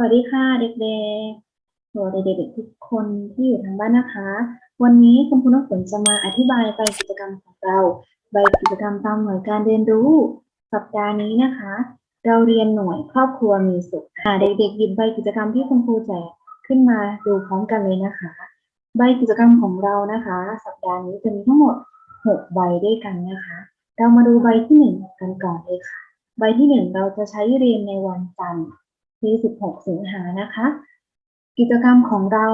วัสดีค่ะเด็กๆสวัสดีเด็กๆทุกคนที่อยู่ทางบ้านนะคะ วันนี้คุณครูน้ำฝนจะมาอธิบายใบกิจกรรมของเราใบกิจกรรมตามหน่วยการเรียนรู้ สัปดาห์นี้นะคะ เราเรียนหน่วยครอบครัวมีสุขค่ะเด็กๆหยิบใบกิจกรรมที่คุณครูแจกขึ้นมาดูพร้อมกันเลยนะคะ ใบกิจกรรมของเรานะคะ สัปดาห์นี้จะมีทั้งหมดหกใบด้วยกันนะคะ เรามาดูใบที่หนึ่งกันก่อนเลยค่ะ ใบที่หนึ่งเราจะใช้เรียนในวันจันทร์ ที่ 16 สิงหานะคะ กิจกรรมของเรา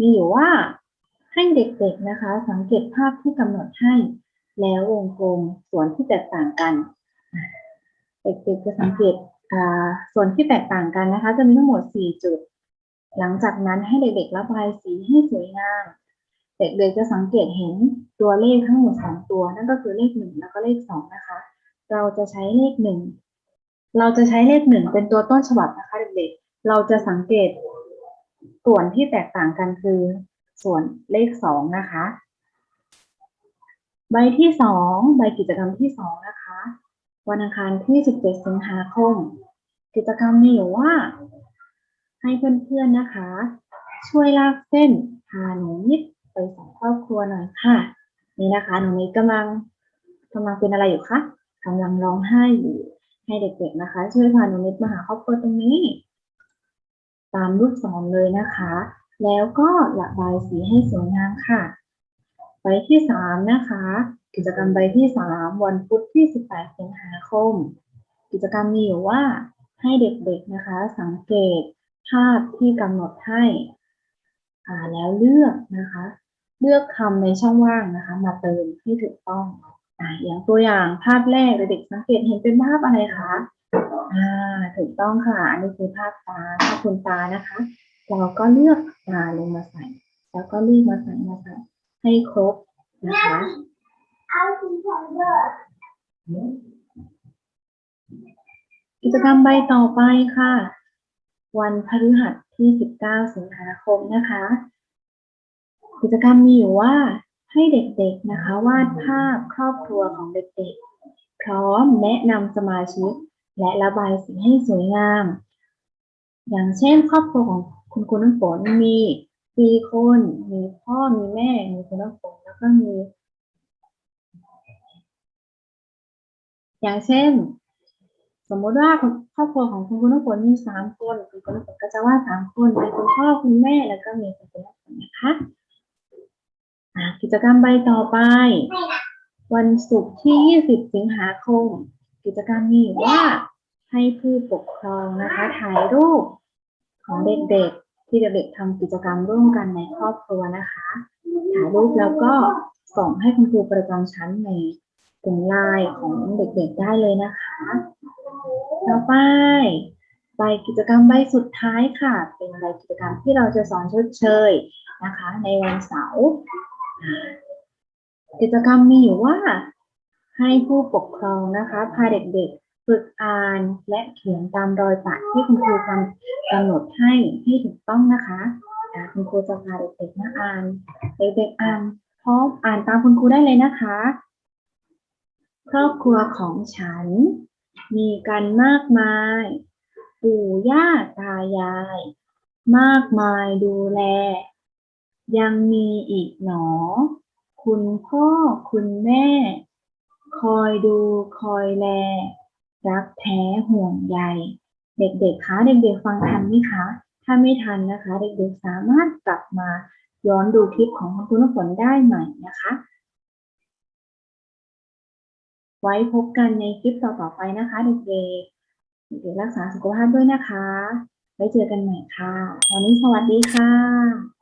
มีอยู่ว่าให้เด็กๆนะคะ สังเกตภาพที่กำหนดให้ แล้ววงกลมส่วนที่แตกต่างกัน เด็กๆจะสังเกตส่วนที่แตกต่างกันนะคะ จะมีทั้งหมด 4 จุด หลังจากนั้นให้เด็กๆระบายสีให้สวยงาม เด็กๆจะสังเกตเห็นตัวเลขทั้งหมด 2 ตัว นั่นก็คือเลข 1 แล้วก็เลข 2 นะคะ เราจะใช้เลข 1 เราจะใช้เลขหนึ่งเป็นตัวต้นฉบับนะคะเด็กๆ เราจะสังเกตส่วนที่แตกต่างกันคือ ส่วนเลขสองนะคะ ใบที่สองใบกิจกรรมที่สองนะคะ วันอังคารที่ 17 สิงหาคม กิจกรรมมีอยู่ว่า ให้เพื่อนๆนะคะ ช่วยลากเส้นพาหนูนิดไปสองครอบครัวหน่อยค่ะ นี่นะคะหนูนิดกำลังกำลังเป็นอะไรอยู่คะกำลังร้องไห้อยู่ ให้เด็กๆนะคะ ช่วยพาหนูนิดมาหาครอบครัวตรงนี้ ตามรูปศรเลยนะคะ แล้วก็ระบายสีให้สวยงามค่ะใบที่สามนะคะ กิจกรรมใบที่สามวันพุธที่18สิงหาคม กิจกรรมมีอยู่ว่าให้เด็กๆนะคะ สังเกตภาพที่กำหนดให้อ่าแล้วเลือกนะคะ เลือกคำในช่องว่างนะคะ มาเติมให้ถูกต้อง อย่างตัวอย่างภาพแรกเด็กสังเกตเห็นเป็นภาพอะไรคะอ่าถูกต้องค่ะ อันนี้คือภาพตาภาพคุณตานะคะ เราก็เลือกตาลงมาใส่ แล้วก็เลือกมาใส่มาใส่ให้ครบนะคะกิจกรรมใบต่อไปค่ะ วันพฤหัสที่ 19 สิงหาคมนะคะ กิจกรรมมีอยู่ว่า ให้เด็กๆนะคะวาดภาพครอบครัวของเด็กๆ พร้อมแนะนำสมาชิก และระบายสีให้สวยงาม อย่างเช่น ครอบครัวของคุณครูน้ำฝนมีสี่คนมีพ่อมีแม่ มีคุณน้ำฝนแล้วก็มี อย่างเช่น สมมติว่าครอบครัวของคุณครูน้ำฝนมีสามคนคุณครูน้ำฝนก็จะวาดสามคนเป็นคุณพ่อคุณแม่แล้วก็มีคุณครูน้ำฝนนะคะ กิจกรรมใบต่อไป วันศุกร์ที่ 20 สิงหาคม กิจกรรมมีอยู่ว่าให้ผู้ปกครองนะคะถ่ายรูปของเด็กๆ ที่เด็กๆทำกิจกรรมร่วมกันในครอบครัวนะคะ ถ่ายรูปแล้วก็ส่งให้คุณครูประจำชั้นในกลุ่มไลน์ของเด็กๆได้เลยนะคะต่อไปใบกิจกรรมใบสุดท้ายค่ะ เป็นใบกิจกรรมที่เราจะสอนชดเชยนะคะ ในวันเสาร์ กิจกรรมมีอยู่ว่า ให้ผู้ปกครองนะคะพาเด็กๆ ฝึกอ่านและเขียนตามรอยปะที่คุณครูกำกำหนดให้ให้ถูกต้องนะคะคุณครูจะพาเด็กๆมาอ่านเด็กๆอ่านพร้อมอ่านตามคุณครูได้เลยนะคะ ครอบครัวของฉัน มีกันมากมาย ปู่ย่าตายาย มากมายดูแล ยังมีอีกหนอ คุณพ่อคุณแม่ คอยดูคอยแล รักแท้ห่วงใยเด็กๆคะเด็กๆฟังทันไหมคะ ถ้าไม่ทันนะคะ เด็กๆสามารถกลับมาย้อนดูคลิปของคุณครูน้ำฝนได้ใหม่นะคะ ไว้พบกันในคลิปต่อๆไปนะคะเด็กๆเด็กๆรักษาสุขภาพด้วยนะคะ ไว้เจอกันใหม่ค่ะ วันนี้สวัสดีค่ะ